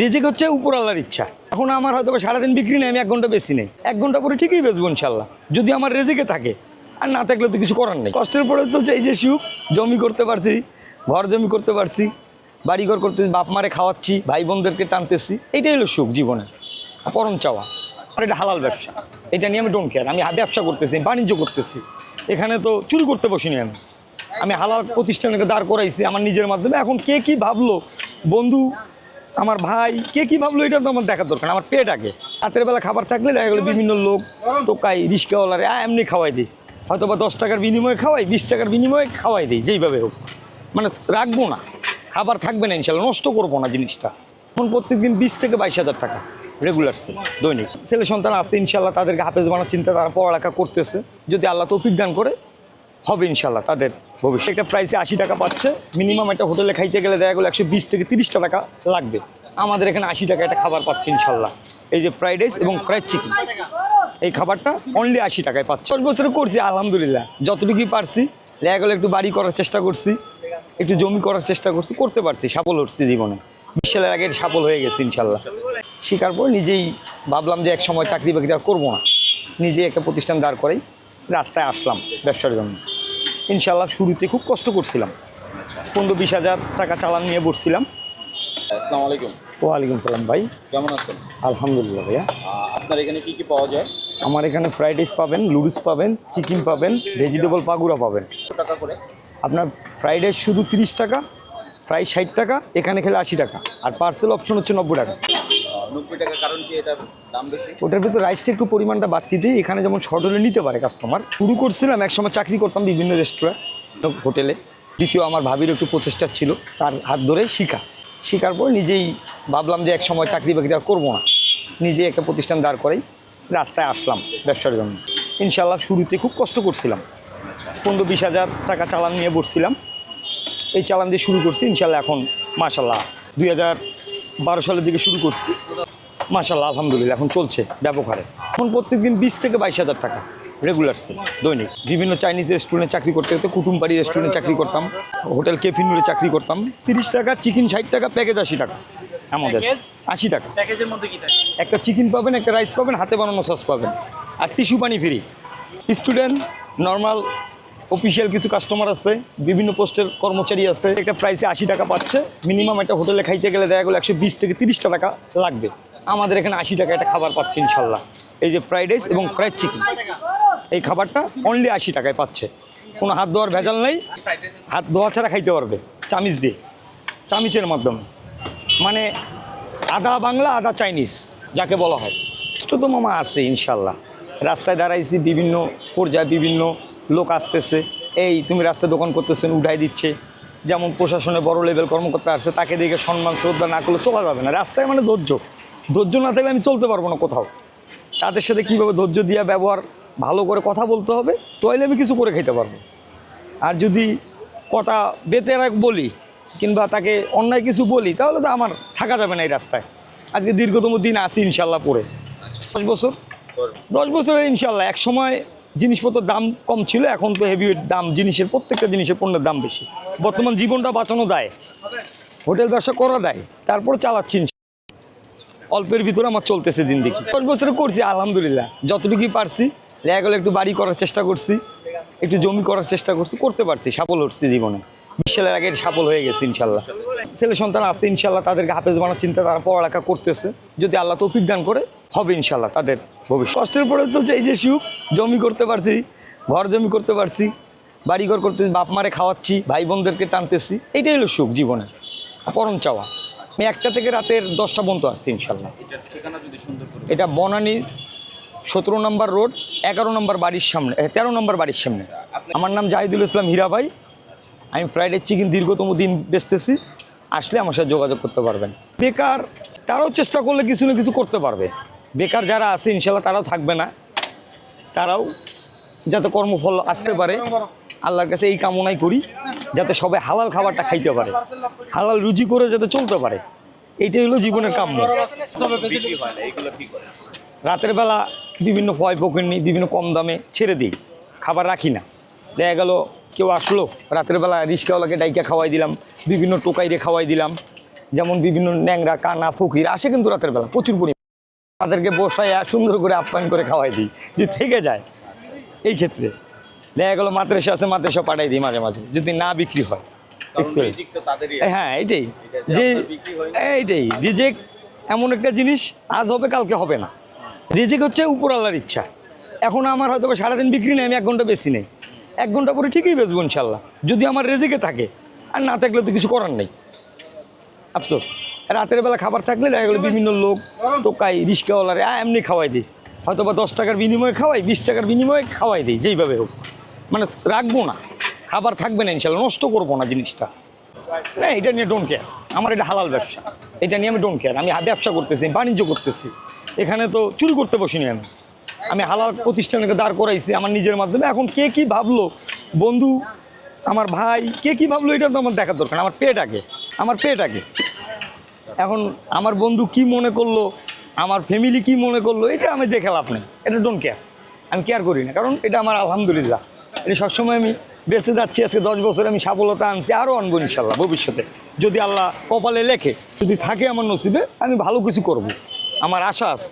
রিজিক হচ্ছে উপর আল্লাহর ইচ্ছা। এখন আমার হয়তো সারাদিন বিক্রি নেই, আমি এক ঘণ্টা বেশি নেই। এক ঘণ্টা পরে ঠিকই বেচবো ইনশাল্লাহ। যদি আমার রেজিকে থাকে, আর না থাকলে তো কিছু করার নেই। কষ্টের পরে তো এই যে সুখ, জমি করতে পারছি, ঘর জমি করতে পারছি, বাড়িঘর করতে বাপ মারে খাওয়াচ্ছি ভাই বোনদেরকে টানতেছি, এটাই হলো সুখ জীবনের পরম চাওয়া। আর এটা হালাল ব্যবসা। এটা নিয়ে আমি ডোন্ট কেয়ার আমি ব্যবসা করতেছি বাণিজ্য করতেছি। এখানে তো চুরি করতে বসিনি আমি। আমি হালাল প্রতিষ্ঠানকে দাঁড় করাইছি আমার নিজের মাধ্যমে। এখন কে কি ভাবলো? বন্ধু আমার ভাই কে কি ভাবলো এটা তো আমার দেখার দরকার আমার পেট আগে রাতের বেলা খাবার থাকলে দেখা গেলো বিভিন্ন লোক টোকাই রিস্কাওয়ালারে আ, এমনি খাওয়াই দিই হয়তো বা দশ টাকার বিনিময়ে খাওয়াই বিশ টাকার বিনিময়ে খাওয়াই দিই যেইভাবে হোক। মানে রাখব না। খাবার থাকবে না ইনশাল্লাহ নষ্ট করব না জিনিসটা। এখন প্রত্যেক দিন বিশ থেকে বাইশ হাজার টাকা রেগুলার সেল দৈনিক। ছেলে সন্তান আছে ইনশাল্লাহ তাদেরকে হাফেজ বানার চিন্তা তারা পড়ালেখা করতেছে। যদি আল্লাহ তৌফিক দান করে হবে ইনশাল্লাহ তাদের ভবিষ্যৎ। একটা প্রাইসে আশি টাকা পাচ্ছে মিনিমাম একটা হোটেলে খাইতে গেলে দেখা গেলো একশো বিশ থেকে তিরিশটা টাকা লাগবে। আমাদের এখানে আশি টাকা একটা খাবার পাচ্ছে ইনশাল্লাহ এই যে ফ্রাইড রাইস এবং ফ্রাইড চিকেন এই খাবারটা অনলি আশি টাকায় পাচ্ছি। দশ বছরে করছি, আলহামদুলিল্লাহ। যতটুকুই পারছি, দেখা গেলো একটু বাড়ি করার চেষ্টা করছি, একটু জমি করার চেষ্টা করছি, করতে পারছি, সাফল হচ্ছি জীবনে। বিশ সালের আগে সাফল হয়ে গেছে ইনশাল্লাহ শিকার পর নিজেই ভাবলাম যে এক সময় চাকরি বাকরি আর করব না। নিজে একটা প্রতিষ্ঠান দাঁড় করেই, রাস্তায় আসলাম ব্যবসার জন্য। ইনশাল্লাহ শুরুতে খুব কষ্ট করছিলাম। পনেরো বিশ হাজার টাকা চালান নিয়ে বসছিলাম। আসসালামু আলাইকুম। ওয়ালাইকুম সালাম ভাই। কেমন আছেন? আলহামদুলিল্লাহ ভাইয়া। আপনার এখানে কি কি পাওয়া যায়? আমার এখানে ফ্রাইড রাইস পাবেন লুডুস পাবেন চিকেন পাবেন ভেজিটেবল পাগুড়া পাবেন। টাকা করে? আপনার ফ্রাইড রাইস শুধু তিরিশ টাকা ফ্রাই ষাট টাকা এখানে খেলে আশি টাকা। আর পার্সেল অপশন হচ্ছে নব্বই টাকা। নব্বই টাকা, কারণ ওটার ভিতর রাইসটা একটু পরিমাণটা বাড়তি দিই, এখানে যেমন শর্ট হলে নিতে পারে কাস্টমার শুরু করছিলাম, একসময় চাকরি করতাম বিভিন্ন রেস্টুরেন্ট হোটেলে। দ্বিতীয় আমার ভাবির একটু প্রচেষ্টা ছিল, তার হাত ধরে শিখা। শেখার পর নিজেই ভাবলাম যে এক সময় চাকরি বাকরি আর করব না। নিজে একটা প্রতিষ্ঠান দাঁড় করেই, রাস্তায় আসলাম ব্যবসার জন্য। ইনশাল্লাহ শুরুতে খুব কষ্ট করছিলাম। পনেরো বিশ হাজার টাকা চালান নিয়ে বসছিলাম। এই চালান দিয়ে শুরু করছি ইনশাল্লাহ এখন মাশাল্লাহ দুই হাজার বারো সালের দিকে শুরু করছি। মাশাল্লাহ আলহামদুলিল্লাহ এখন চলছে ব্যাপক হারে। এখন প্রত্যেক দিন বিশ থেকে বাইশ হাজার টাকা রেগুলার সেল দৈনিক। বিভিন্ন চাইনিজ রেস্টুরেন্টে চাকরি করতে করতে কুটুমবাড়ি রেস্টুরেন্টে চাকরি করতাম হোটেল কেফিনুরে চাকরি করতাম তিরিশ টাকা চিকেন ষাট টাকা প্যাকেজ আশি টাকা। আমাদের আশি টাকা। প্যাকেজের মধ্যে কি থাকে? একটা চিকেন পাবেন একটা রাইস পাবেন হাতে বানানো সস পাবেন। আর টিস্যু পানি ফ্রি স্টুডেন্ট নর্মাল অফিসিয়াল কিছু কাস্টমার আছে বিভিন্ন পোস্টের কর্মচারী আছে। একটা প্রাইসে আশি টাকা পাচ্ছে মিনিমাম একটা হোটেলে খাইতে গেলে দেখা গেলো একশো বিশ থেকে তিরিশটা টাকা লাগবে। আমাদের এখানে আশি টাকা একটা খাবার পাচ্ছে ইনশাল্লাহ। এই যে ফ্রাইড রাইস এবং ফ্রাইড চিকেন এই খাবারটা অনলি আশি টাকায় পাচ্ছে। কোনো হাত ধোয়ার ভেজাল নেই। হাত ধোয়া ছাড়া খাইতে পারবে। চামিচ দিয়ে। চামিচের মাধ্যমে। মানে আধা বাংলা, আধা চাইনিজ, যাকে বলা হয়। তো মামা আছে ইনশাল্লাহ। রাস্তায় দাঁড়াইছি, বিভিন্ন পর্যায়ে বিভিন্ন লোক আসতেছে। এই তুমি রাস্তায় দোকান করতেছেন, উঠাই দিচ্ছে। যেমন প্রশাসনে বড় লেভেল কর্মকর্তা আসছে তাকে দেখে সম্মান, শ্রদ্ধা না করলে চলা যাবে না। রাস্তায় মানে ধৈর্য। ধৈর্য না থাকলে আমি চলতে পারব না কোথাও। তাদের সাথে কীভাবে ধৈর্য দিয়া ব্যবহার ভালো করে কথা বলতে হবে তাহলে আমি কিছু করে খেতে পারব। আর যদি কথা বেতে রাখ বলি, কিংবা তাকে অন্যায় কিছু বলি, তাহলে তো আমার থাকা যাবে না এই রাস্তায়। আজকে দীর্ঘতম দিন আছি ইনশাল্লাহ পরে দশ বছর? দশ বছরে ইনশাল্লাহ এক সময় জিনিসপত্রের দাম কম ছিল, এখন তো হেভি দাম, জিনিসের প্রত্যেকটা জিনিসের পণ্যের দাম বেশি। বর্তমান জীবনটা বাঁচানো দেয়। হোটেল ব্যবসা করা দেয়। তারপর চালাচ্ছি। অল্পের ভিতরে আমার চলতেছে দিন দেখি দশ বছরে করছি, আলহামদুলিল্লাহ। যতটুকুই পারছি, দেখা একটু বাড়ি করার চেষ্টা করছি, একটু জমি করার চেষ্টা করছি, করতে পারছি, সফল হচ্ছি জীবনে। বিশ সালের আগে সফল হয়ে গেছে, ইনশাল্লাহ। ছেলে সন্তান আছে, ইনশাল্লাহ তাদেরকে হাফেজ বানার চিন্তা তারা পড়ালেখা করতেছে। যদি আল্লাহ তৌফিক দান করে, হবে ইনশাল্লাহ তাদের ভবিষ্যৎ। কষ্টের পরে তো এই যে সুখ, জমি করতে পারছি, ঘর জমি করতে পারছি, বাড়িঘর করতে বাপ মারে খাওয়াচ্ছি, ভাই বোনদেরকে টানতেছি, এটাই হলো সুখ জীবনের পরম চাওয়া। আমি একটা থেকে রাতের দশটা পর্যন্ত আসছি ইনশাল্লাহ। এটা বনানী সতেরো নম্বর রোড এগারো নম্বর বাড়ির সামনে তেরো নম্বর বাড়ির সামনে। আমার নাম জাহিদুল ইসলাম হীরা ভাই। আমি ফ্রাইডে চিকেন দীর্ঘতম দিন বেচতেছি। আসলে আমার সাথে যোগাযোগ করতে পারবেন। বেকার তারাও চেষ্টা করলে কিছু না কিছু করতে পারবে। বেকার যারা আছে ইনশাল্লাহ তারাও থাকবে না। তারাও যাতে কর্মফল আসতে পারে। আল্লাহর কাছে এই কামনাই করি যাতে সবাই হালাল খাবারটা খাইতে পারে। হালাল রুজি করে যাতে চলতে পারে। এইটাই হলো জীবনের কাম্য। রাতের বেলা বিভিন্ন ভয় পকড়নি বিভিন্ন কম দামে ছেড়ে দিই। খাবার রাখি না। দেখা গেল কেউ আসলো, রাতের বেলা রিস্কাওয়ালাকে ডাইকা খাওয়াই দিলাম, বিভিন্ন টোকাইরে খাওয়াই দিলাম, যেমন বিভিন্ন ন্যাংরা, কানা, ফকির আসে কিন্তু রাতের বেলা প্রচুর পরিমাণ। তাদেরকে বসায় সুন্দর করে আপ্যায়ন করে খাওয়াই দিই, যে থেকে যায়। এই ক্ষেত্রে দেখা গেলো মাদ্রাসা আছে মাদ্রাসা পাঠাই দিই মাঝে মাঝে যদি না বিক্রি হয়. রিজিক হ্যাঁ এইটাই। যে। এইটাই। রিজেক্ট এমন একটা জিনিস আজ হবে কালকে হবে না। রিজেক্ট হচ্ছে উপর আল্লাহর ইচ্ছা। এখন আমার হয়তো বা সারাদিন বিক্রি নেই আমি এক ঘণ্টা বেশি নেই। এক ঘণ্টা পরে ঠিকই বেচবো ইনশাল্লাহ যদি আমার রেজেকে থাকে। আর না থাকলে তো কিছু করার নেই। আফসোস। রাতের বেলা খাবার থাকলে দেখা গেলো বিভিন্ন লোক টোকাই রিক্সাওয়ালারে আ, এমনি খাওয়াই দিই। হয়তো বা দশ টাকার বিনিময়ে খাওয়াই বিশ টাকার বিনিময়ে খাওয়াই দিই যেইভাবে হোক। মানে রাখব না। খাবার থাকবে না ইনশাল্লাহ, নষ্ট করব না জিনিসটা। হ্যাঁ এটা নিয়ে ডোন্ট কেয়ার আমার এটা হালাল ব্যবসা। এটা নিয়ে আমি ডোন্ট কেয়ার আমি ব্যবসা করতেছি, বাণিজ্য করতেছি। এখানে তো চুরি করতে বসিনি আমি। আমি হালাল প্রতিষ্ঠানকে দাঁড় করাইছি আমার নিজের মাধ্যমে। এখন কে কি ভাবলো? বন্ধু, আমার ভাই, কে কি ভাবলো? এটা তো আমার দেখার দরকার আমার পেট আগে আমার পেট আগে এখন আমার বন্ধু কি মনে করল? আমার ফ্যামিলি কি মনে করল? এটা আমি দেখে লাভ নেই। এটা ডোন্ট কেয়ার আমি কেয়ার করি না। কারণ এটা আমার আলহামদুলিল্লাহ। এটা সবসময় আমি বেঁচে যাচ্ছি, আজকে দশ বছর আমি সফলতা আনছি আরও আনব ইনশাল্লাহ ভবিষ্যতে। যদি আল্লাহ কপালে লেখে, যদি থাকে আমার নসিবে, আমি ভালো কিছু করব। আমার আশা আছে।